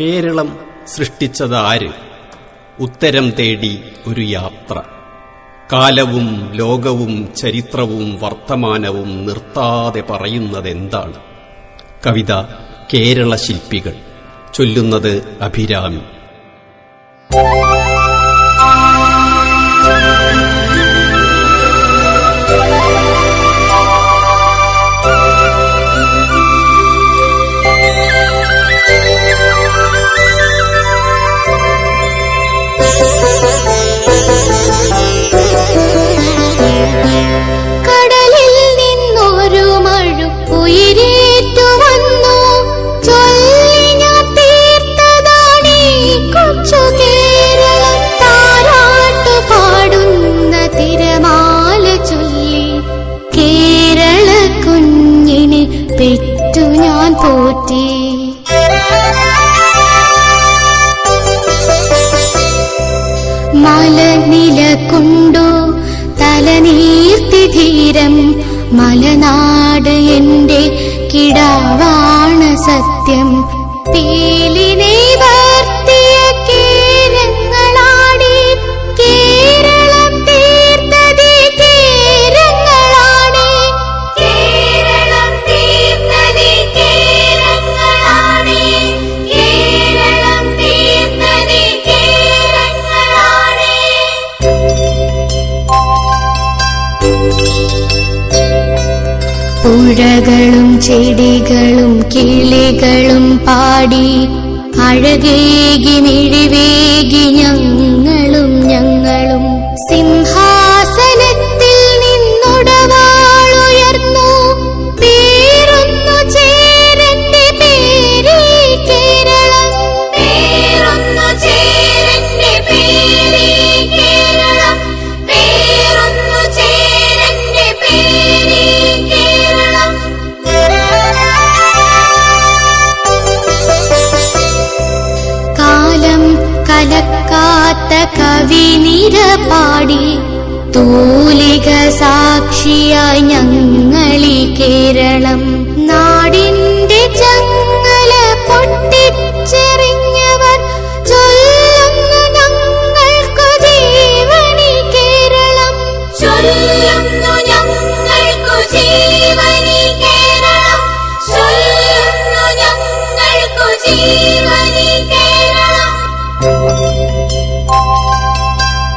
കേരളം സൃഷ്ടിച്ചതാര്? ഉത്തരം തേടി ഒരു യാത്ര. കാലവും ലോകവും ചരിത്രവും വർത്തമാനവും നിർത്താതെ പറയുന്നതെന്താണ്? കവിത കേരള ശില്പികൾ ചൊല്ലുന്നത് അഭിരാമി. പോറ്റി. മലനില കൊണ്ടു തലനീർത്തി ധീരം മലനാട് എന്റെ കിടാവാണ് സത്യം. പീലിനെ പുഴകളും ചെടികളും കിളികളും പാടി അഴകേകി പാടി തൂലിക സാക്ഷിയായി ഞങ്ങളി കേരളം. നാടിന്റെ ചങ്ങല പൊട്ടിച്ചെറിഞ്ഞവർ ചൊല്ലുന്നു ഞങ്ങൾക്കു ജീവനി കേരളം. ചൊല്ലുന്നു ജീവനി കേരളം. ചൊല്ലുന്നു ജീവനി കേരളം.